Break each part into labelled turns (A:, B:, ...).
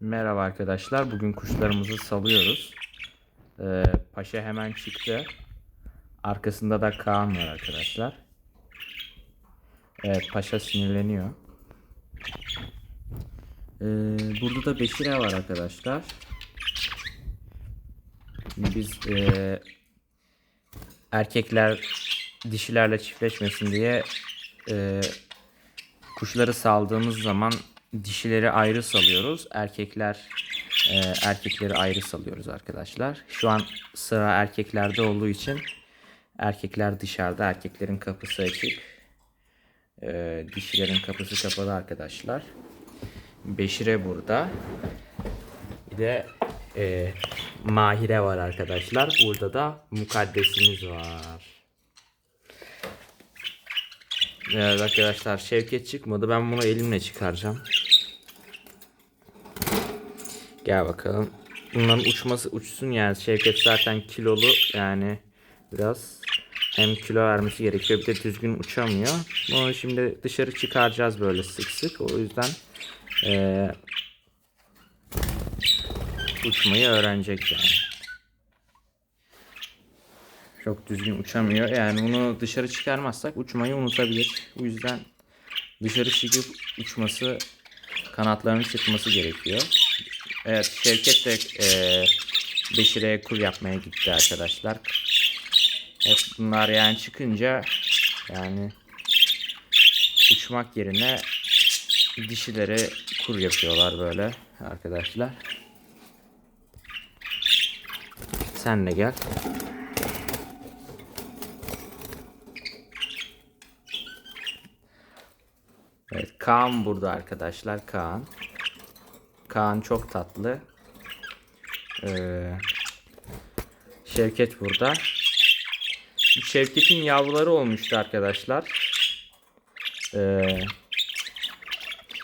A: Merhaba arkadaşlar. Bugün kuşlarımızı salıyoruz. Ee, Paşa hemen çıktı. Arkasında da Kaan var arkadaşlar. Evet Paşa sinirleniyor. Ee, burada da Beşire var arkadaşlar. Biz ee, erkekler dişilerle çiftleşmesin diye ee, kuşları saldığımız zaman dişileri ayrı salıyoruz. Erkekler e, erkekleri ayrı salıyoruz arkadaşlar. Şu an sıra erkeklerde olduğu için erkekler dışarıda, erkeklerin kapısı açık. E, dişilerin kapısı kapalı arkadaşlar. Beşire burada. Bir de e, Mahire var arkadaşlar. Burada da mukaddesimiz var. Evet arkadaşlar Şevket çıkmadı. Ben bunu elimle çıkaracağım. Gel bakalım. Bunların uçması uçsun yani. Şevket zaten kilolu yani biraz hem kilo vermesi gerekiyor bir de düzgün uçamıyor. Bunu şimdi dışarı çıkaracağız böyle sık sık. O yüzden eee, uçmayı öğrenecek yani. Çok düzgün uçamıyor. Yani bunu dışarı çıkarmazsak uçmayı unutabilir. Bu yüzden dışarı çıkıp uçması, kanatlarının çıkması gerekiyor. Evet Şevket de e, Beşire'ye kur yapmaya gitti arkadaşlar. Hep bunlar yani çıkınca yani uçmak yerine dişileri kur yapıyorlar böyle arkadaşlar. Sen de gel. Evet Kaan burada arkadaşlar Kaan. Kaan çok tatlı. Ee, Şevket burada. Bu Şevket'in yavruları olmuştu arkadaşlar. Ee,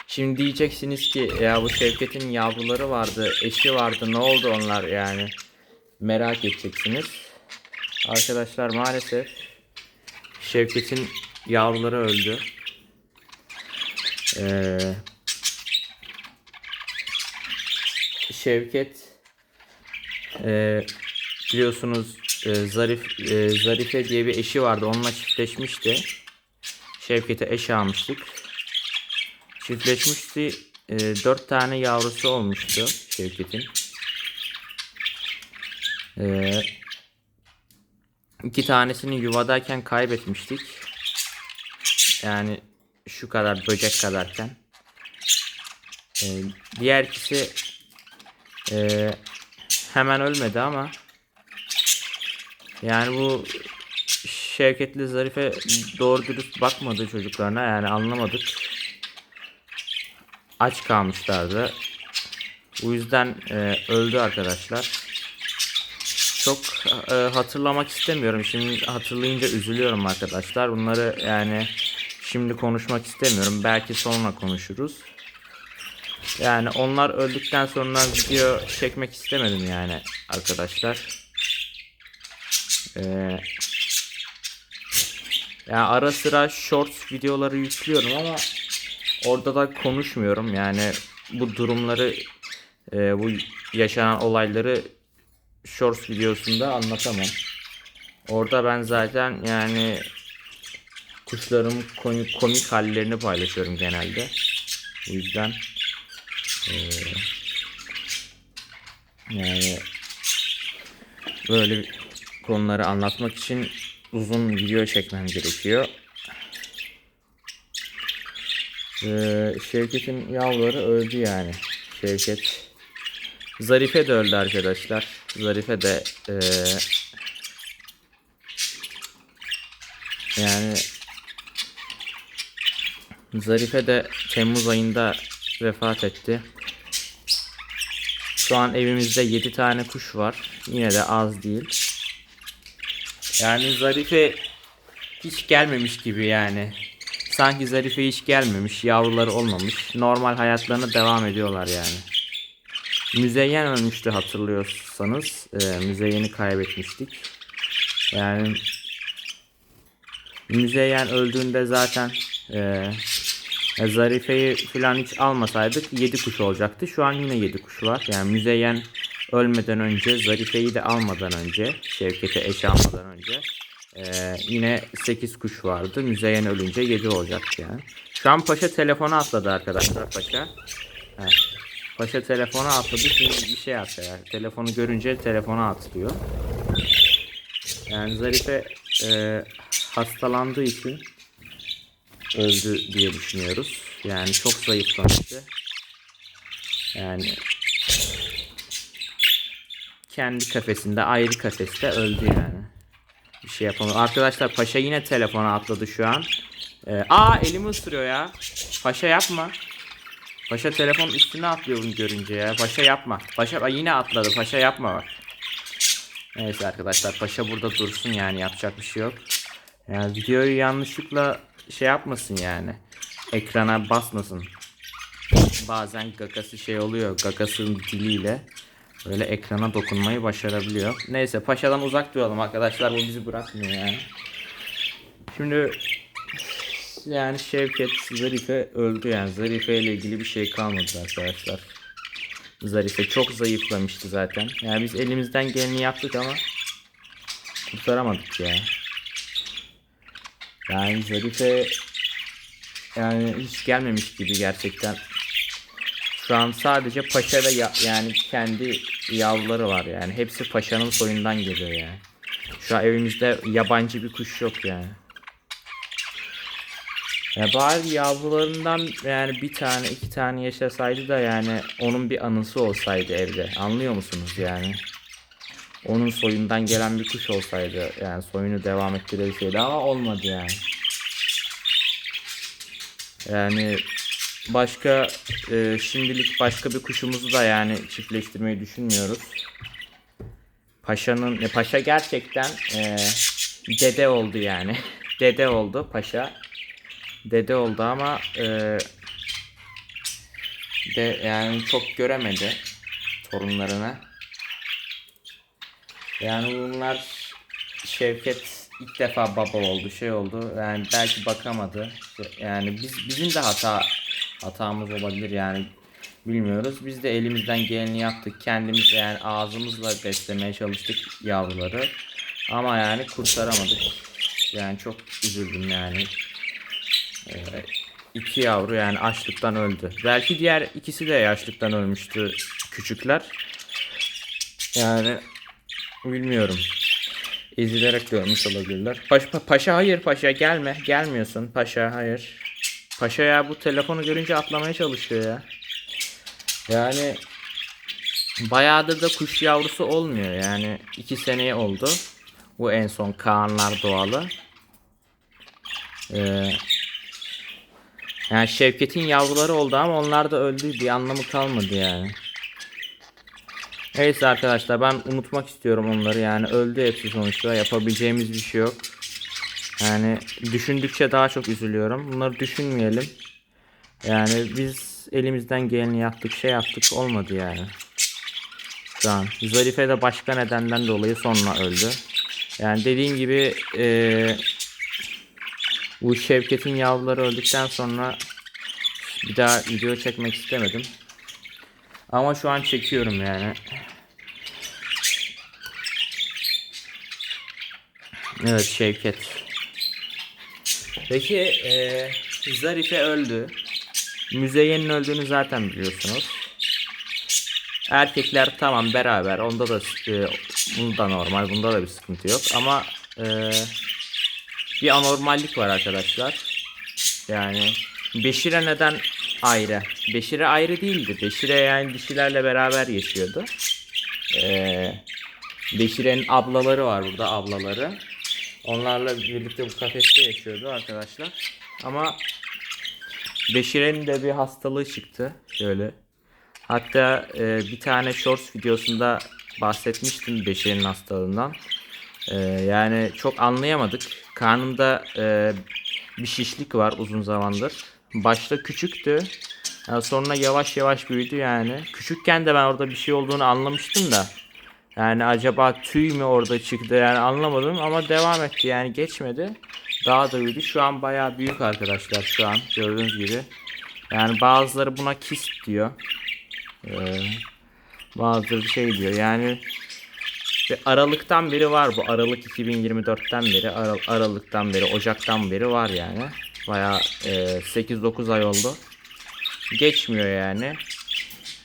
A: şimdi diyeceksiniz ki ya bu Şevket'in yavruları vardı, eşi vardı. Ne oldu onlar yani? Merak edeceksiniz. Arkadaşlar maalesef Şevket'in yavruları öldü. Ee, Şevket e, biliyorsunuz e, Zarif e, Zarife diye bir eşi vardı. Onunla çiftleşmişti. Şevket'e eş almıştık. Çiftleşmişti. E, dört tane yavrusu olmuştu Şevket'in. E, iki tanesini yuvadayken kaybetmiştik. Yani şu kadar böcek kadarken. E, diğer ikisi e, hemen ölmedi ama yani bu Şevketli Zarife doğru dürüst bakmadı çocuklarına yani anlamadık. Aç kalmışlardı. Bu yüzden e, öldü arkadaşlar. Çok e, hatırlamak istemiyorum. Şimdi hatırlayınca üzülüyorum arkadaşlar. Bunları yani şimdi konuşmak istemiyorum. Belki sonra konuşuruz. Yani onlar öldükten sonra video çekmek istemedim yani arkadaşlar. Ee, yani ara sıra shorts videoları yüklüyorum ama orada da konuşmuyorum. Yani bu durumları e, bu yaşanan olayları shorts videosunda anlatamam. Orada ben zaten yani kuşların komik, komik hallerini paylaşıyorum genelde. O yüzden ee, yani böyle konuları anlatmak için uzun video çekmem gerekiyor. Ee, Şevket'in yavruları öldü yani. Şevket Zarife de öldü arkadaşlar. Zarife de ee, yani Zarife de Temmuz ayında vefat etti. Şu an evimizde 7 tane kuş var. Yine de az değil. Yani Zarife hiç gelmemiş gibi yani. Sanki Zarife hiç gelmemiş, yavruları olmamış. Normal hayatlarına devam ediyorlar yani. Müzeyyen ölmüştü hatırlıyorsanız. Ee, Müzeyyen'i kaybetmiştik. Yani Müzeyyen öldüğünde zaten E, Zarife'yi falan hiç almasaydık 7 kuş olacaktı. Şu an yine 7 kuş var. Yani Müzeyyen ölmeden önce, Zarife'yi de almadan önce, Şevket'e eş almadan önce e, yine 8 kuş vardı. Müzeyyen ölünce 7 olacaktı yani. Şu an Paşa telefona atladı arkadaşlar Paşa. He. Paşa telefona atladı. Şimdi bir şey yaptı yani. Telefonu görünce telefona atlıyor. Yani Zarife e, hastalandığı için öldü diye düşünüyoruz. Yani çok zayıflamıştı. Yani kendi kafesinde ayrı kafeste öldü yani. Bir şey yapamıyor. Arkadaşlar Paşa yine telefona atladı şu an. Ee, aa elimi ısırıyor ya. Paşa yapma. Paşa telefon üstüne atlıyor bunu görünce ya. Paşa yapma. Paşa yine atladı. Paşa yapma bak. Neyse arkadaşlar Paşa burada dursun yani yapacak bir şey yok. Yani videoyu yanlışlıkla şey yapmasın yani. Ekrana basmasın. Bazen gagası şey oluyor. Gagasının diliyle böyle ekrana dokunmayı başarabiliyor. Neyse paşadan uzak duralım arkadaşlar. Bu bizi bırakmıyor yani. Şimdi yani Şevket Zarife öldü yani. Zarife ile ilgili bir şey kalmadı arkadaşlar. Zarife çok zayıflamıştı zaten. Yani biz elimizden geleni yaptık ama kurtaramadık ya. Yani Zarife yani hiç gelmemiş gibi gerçekten. Şu an sadece paşa ve ya- yani kendi yavruları var yani. Hepsi paşanın soyundan geliyor yani. Şu an evimizde yabancı bir kuş yok yani. Ya bari yavrularından yani bir tane iki tane yaşasaydı da yani onun bir anısı olsaydı evde. Anlıyor musunuz yani? Onun soyundan gelen bir kuş olsaydı yani soyunu devam ettirebilseydi ama olmadı yani. Yani başka e, şimdilik başka bir kuşumuzu da yani çiftleştirmeyi düşünmüyoruz. Paşa'nın e, Paşa gerçekten e, dede oldu yani. dede oldu Paşa. Dede oldu ama e, de yani çok göremedi torunlarını. Yani bunlar Şevket ilk defa baba oldu, şey oldu. Yani belki bakamadı. Yani biz bizim de hata hatamız olabilir yani bilmiyoruz. Biz de elimizden geleni yaptık. Kendimiz yani ağzımızla beslemeye çalıştık yavruları. Ama yani kurtaramadık. Yani çok üzüldüm yani. Ee, iki yavru yani açlıktan öldü. Belki diğer ikisi de açlıktan ölmüştü küçükler. Yani bilmiyorum. Ezilerek de ölmüş olabilirler. Paşa, paşa hayır paşa gelme. Gelmiyorsun paşa hayır. Paşa ya bu telefonu görünce atlamaya çalışıyor ya. Yani bayağıdır da kuş yavrusu olmuyor yani. iki seneye oldu. Bu en son Kaanlar doğalı. Ee, yani Şevket'in yavruları oldu ama onlar da öldü. Bir anlamı kalmadı yani. Neyse arkadaşlar ben unutmak istiyorum onları yani öldü hepsi sonuçta yapabileceğimiz bir şey yok. Yani düşündükçe daha çok üzülüyorum. Bunları düşünmeyelim. Yani biz elimizden geleni yaptık şey yaptık olmadı yani. Şu an. Zarife de başka nedenden dolayı sonra öldü. Yani dediğim gibi eee bu Şevket'in yavruları öldükten sonra bir daha video çekmek istemedim. Ama şu an çekiyorum yani. Evet Şevket. Peki eee Zarife öldü. Müzeyyen'in öldüğünü zaten biliyorsunuz. Erkekler tamam beraber. Onda da e, bunda normal. Bunda da bir sıkıntı yok. Ama e, bir anormallik var arkadaşlar. Yani Beşire neden ayrı? Beşire ayrı değildi. Beşire yani dişilerle beraber yaşıyordu. Ee, Beşire'nin ablaları var burada ablaları. Onlarla birlikte bu kafeste yaşıyordu arkadaşlar. Ama Beşire'nin de bir hastalığı çıktı. Şöyle. Hatta e, bir tane shorts videosunda bahsetmiştim Beşire'nin hastalığından. E, yani çok anlayamadık. Karnında e, bir şişlik var uzun zamandır. Başta küçüktü. Yani sonra yavaş yavaş büyüdü yani. Küçükken de ben orada bir şey olduğunu anlamıştım da. Yani acaba tüy mü orada çıktı yani anlamadım ama devam etti yani geçmedi. Daha da büyüdü. Şu an bayağı büyük arkadaşlar şu an gördüğünüz gibi. Yani bazıları buna kist diyor. Ee, bazıları şey diyor. Yani ve Aralıktan beri var bu. Aralık 2024'ten beri, Ara- Aralıktan beri, Ocak'tan beri var yani. Bayağı e, 8-9 ay oldu. Geçmiyor yani.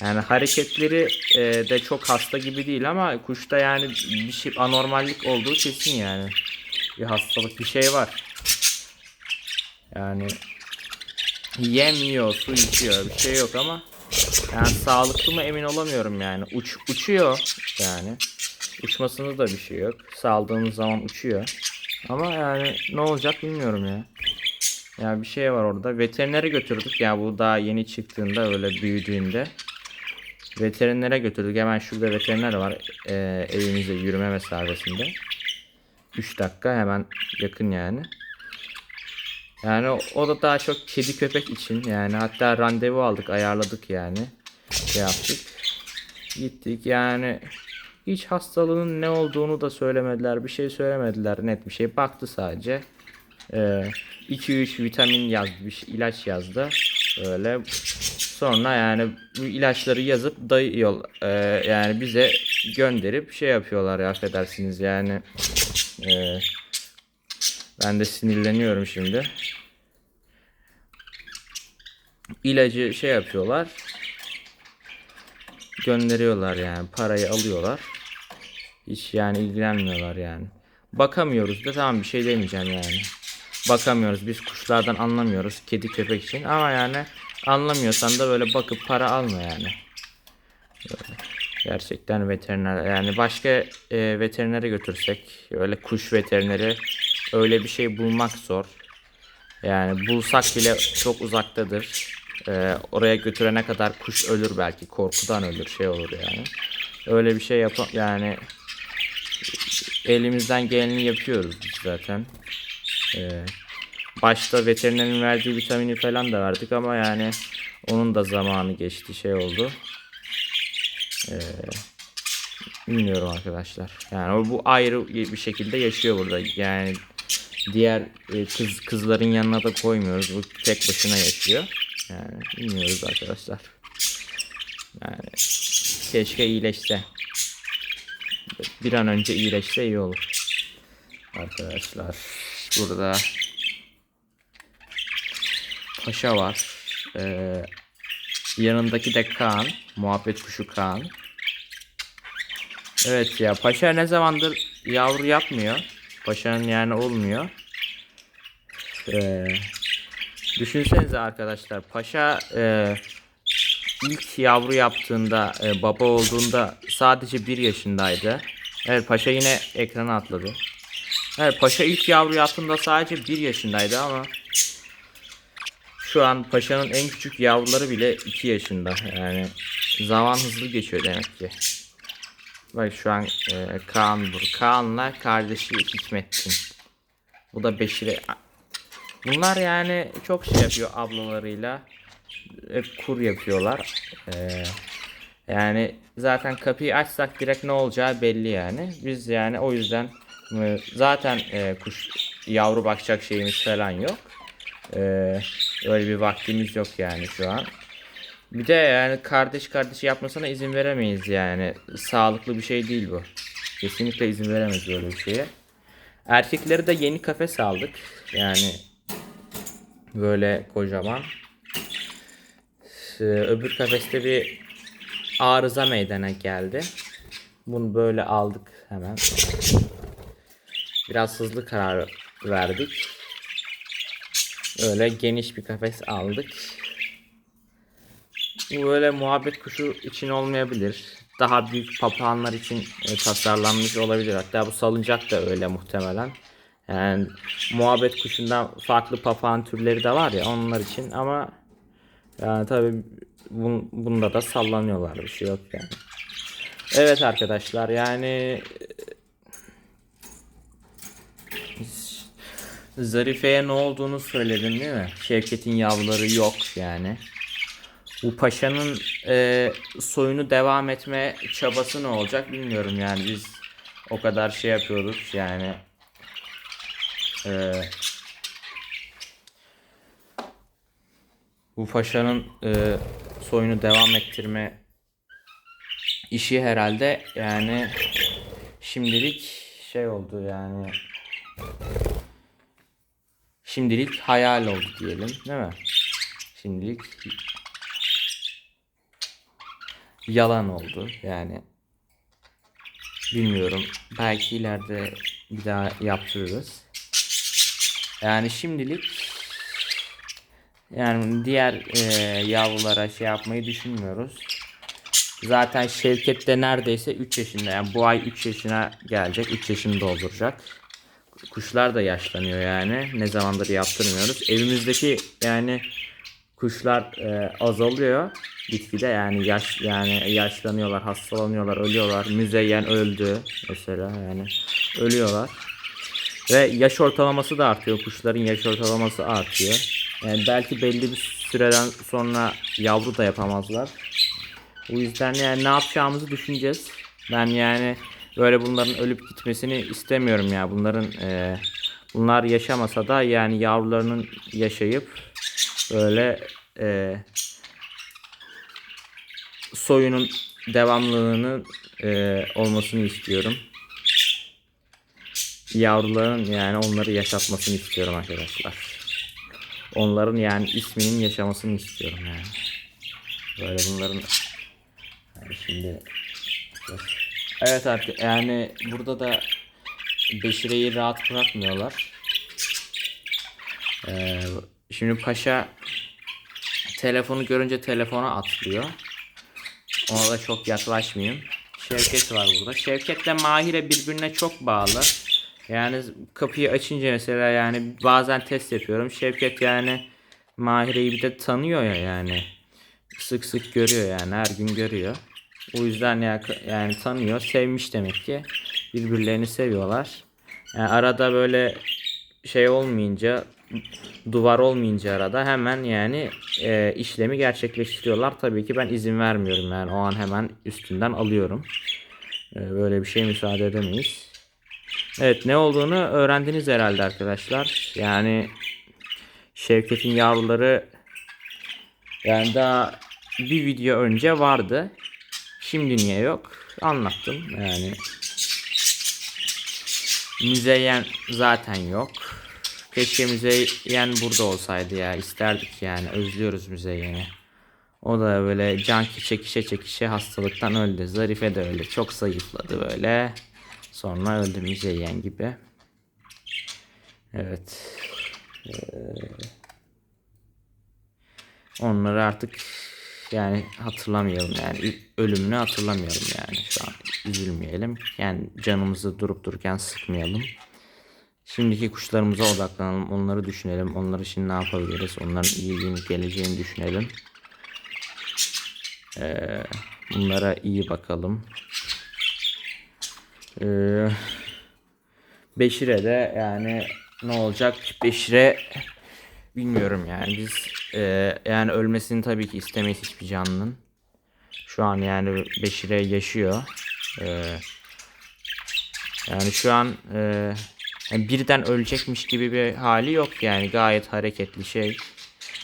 A: Yani hareketleri e, de çok hasta gibi değil ama kuşta yani bir şey anormallik olduğu kesin yani. Bir hastalık bir şey var. Yani yem yiyor, su içiyor bir şey yok ama yani sağlıklı mı emin olamıyorum yani. Uç, uçuyor yani. Uçmasında da bir şey yok. Saldığımız zaman uçuyor. Ama yani ne olacak bilmiyorum ya. Ya bir şey var orada. Veterinere götürdük. Ya bu daha yeni çıktığında öyle büyüdüğünde. Veterinere götürdük. Hemen şurada veteriner var. Ee, evimize yürüme mesafesinde. 3 dakika hemen yakın yani. Yani o, da daha çok kedi köpek için yani hatta randevu aldık ayarladık yani şey yaptık gittik yani hiç hastalığının ne olduğunu da söylemediler bir şey söylemediler net bir şey baktı sadece 2-3 vitamin yazdı bir şey, ilaç yazdı öyle sonra yani bu ilaçları yazıp dayıyor e, yani bize gönderip şey yapıyorlar ya affedersiniz yani e, ben de sinirleniyorum şimdi. İlacı şey yapıyorlar. Gönderiyorlar yani. Parayı alıyorlar. Hiç yani ilgilenmiyorlar yani. Bakamıyoruz da tamam bir şey demeyeceğim yani. Bakamıyoruz. Biz kuşlardan anlamıyoruz. Kedi köpek için. Ama yani anlamıyorsan da böyle bakıp para alma yani. Böyle. Gerçekten veteriner yani başka e, veterinere götürsek öyle kuş veterineri öyle bir şey bulmak zor. Yani bulsak bile çok uzaktadır. Ee, oraya götürene kadar kuş ölür belki korkudan ölür şey olur yani. Öyle bir şey yap yani elimizden geleni yapıyoruz zaten. Ee, başta veterinerin verdiği vitamini falan da verdik ama yani onun da zamanı geçti şey oldu. Ee, bilmiyorum arkadaşlar. Yani bu ayrı bir şekilde yaşıyor burada. Yani diğer e, kız kızların yanına da koymuyoruz. Bu tek başına yaşıyor. Yani bilmiyoruz arkadaşlar. Yani keşke iyileşse. Bir an önce iyileşse iyi olur. Arkadaşlar burada Paşa var. Ee, yanındaki de Kaan. Muhabbet kuşu Kaan. Evet ya Paşa ne zamandır yavru yapmıyor. Paşa'nın yani olmuyor. Ee, düşünsenize arkadaşlar Paşa e, ilk yavru yaptığında e, baba olduğunda sadece bir yaşındaydı. Evet Paşa yine ekrana atladı. Evet Paşa ilk yavru yaptığında sadece bir yaşındaydı ama şu an Paşa'nın en küçük yavruları bile 2 yaşında. Yani zaman hızlı geçiyor demek ki. Bak şu an e, Kaan bur. Kaan'la kardeşi Hikmettin. Bu da Beşir'e. Bunlar yani çok şey yapıyor ablalarıyla. Hep kur yapıyorlar. E, yani zaten kapıyı açsak direkt ne olacağı belli yani. Biz yani o yüzden zaten e, kuş yavru bakacak şeyimiz falan yok. E, öyle bir vaktimiz yok yani şu an. Bir de yani kardeş kardeşi yapmasına izin veremeyiz yani. Sağlıklı bir şey değil bu. Kesinlikle izin veremeyiz böyle bir şeye. Erkekleri de yeni kafes aldık. Yani böyle kocaman. Ee, Öbür kafeste bir arıza meydana geldi. Bunu böyle aldık hemen. Biraz hızlı karar verdik. Öyle geniş bir kafes aldık. Bu böyle muhabbet kuşu için olmayabilir. Daha büyük papağanlar için e, tasarlanmış olabilir. Hatta bu salıncak da öyle muhtemelen. Yani muhabbet kuşundan farklı papağan türleri de var ya onlar için ama yani tabi bun, bunda da sallanıyorlar bir şey yok yani. Evet arkadaşlar yani Zarife'ye ne olduğunu söyledim değil mi? Şevket'in yavruları yok yani. Bu paşanın e, soyunu devam etme çabası ne olacak bilmiyorum yani biz o kadar şey yapıyoruz yani e, Bu paşanın e, soyunu devam ettirme işi herhalde yani şimdilik şey oldu yani şimdilik hayal oldu diyelim değil mi? Şimdilik yalan oldu yani bilmiyorum belki ileride bir daha yaptırırız. Yani şimdilik yani diğer e, yavrulara şey yapmayı düşünmüyoruz. Zaten Şevket de neredeyse 3 yaşında. Yani bu ay 3 yaşına gelecek. 3 yaşını dolduracak. Kuşlar da yaşlanıyor yani. Ne zamandır yaptırmıyoruz. Evimizdeki yani kuşlar e, azalıyor gitgide yani yaş yani yaşlanıyorlar, hastalanıyorlar, ölüyorlar. Müzeyyen öldü mesela yani ölüyorlar. Ve yaş ortalaması da artıyor. Kuşların yaş ortalaması artıyor. Yani belki belli bir süreden sonra yavru da yapamazlar. O yüzden yani ne yapacağımızı düşüneceğiz. Ben yani böyle bunların ölüp gitmesini istemiyorum ya. Bunların e, bunlar yaşamasa da yani yavrularının yaşayıp böyle e, soyunun devamlılığının e, olmasını istiyorum. Yavruların yani onları yaşatmasını istiyorum arkadaşlar. Onların yani isminin yaşamasını istiyorum yani. Böyle bunların yani şimdi Evet artık yani burada da Beşire'yi rahat bırakmıyorlar. Ee, şimdi Paşa telefonu görünce telefona atlıyor. Ona da çok yaklaşmayayım. Şevket var burada. Şevket'le Mahire birbirine çok bağlı. Yani kapıyı açınca mesela yani bazen test yapıyorum. Şevket yani Mahire'yi bir de tanıyor ya yani. Sık sık görüyor yani her gün görüyor. O yüzden ya, yani tanıyor, sevmiş demek ki. Birbirlerini seviyorlar. Yani arada böyle şey olmayınca duvar olmayınca arada hemen yani e, işlemi gerçekleştiriyorlar. Tabii ki ben izin vermiyorum yani o an hemen üstünden alıyorum. E, böyle bir şey müsaade edemeyiz. Evet ne olduğunu öğrendiniz herhalde arkadaşlar. Yani Şevket'in yavruları yani daha bir video önce vardı. Şimdi niye yok? Anlattım yani. Müzeyyen zaten yok. Keşke Müzeyyen burada olsaydı ya. isterdik yani. Özlüyoruz Müzeyyen'i. O da böyle canki çekişe çekişe hastalıktan öldü. Zarife de öyle. Çok zayıfladı böyle. Sonra öldü Müzeyyen gibi. Evet. Ee, onları artık yani hatırlamayalım yani. Ölümünü hatırlamayalım yani şu an. Üzülmeyelim. Yani canımızı durup dururken sıkmayalım. Şimdiki kuşlarımıza odaklanalım. Onları düşünelim. Onları için ne yapabiliriz? Onların iyiliğini geleceğini düşünelim. Ee, bunlara iyi bakalım. Ee, Beşire de yani ne olacak? Beşire bilmiyorum yani. Biz e, yani ölmesini tabii ki istemeyiz hiçbir canlının. Şu an yani Beşire yaşıyor. E, yani şu an e, yani birden ölecekmiş gibi bir hali yok yani gayet hareketli şey.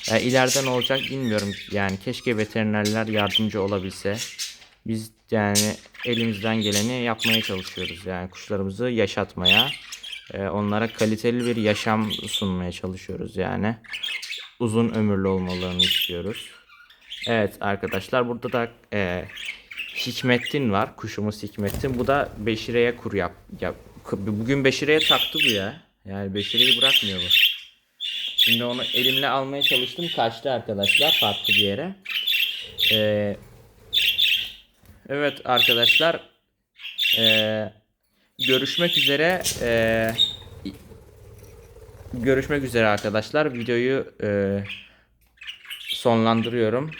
A: Yani ileride ne olacak bilmiyorum yani keşke veterinerler yardımcı olabilse. Biz yani elimizden geleni yapmaya çalışıyoruz yani kuşlarımızı yaşatmaya. E, onlara kaliteli bir yaşam sunmaya çalışıyoruz yani uzun ömürlü olmalarını istiyoruz. Evet arkadaşlar burada da e, Hikmettin var. Kuşumuz Hikmettin. Bu da Beşire'ye kur yap. yap. Bugün Beşire'ye taktı bu ya. Yani Beşire'yi bırakmıyor bu. Şimdi onu elimle almaya çalıştım. Kaçtı arkadaşlar farklı bir yere. Ee, evet arkadaşlar. Ee, görüşmek üzere. Ee, görüşmek üzere arkadaşlar. Videoyu e, sonlandırıyorum.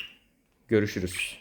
A: Görüşürüz.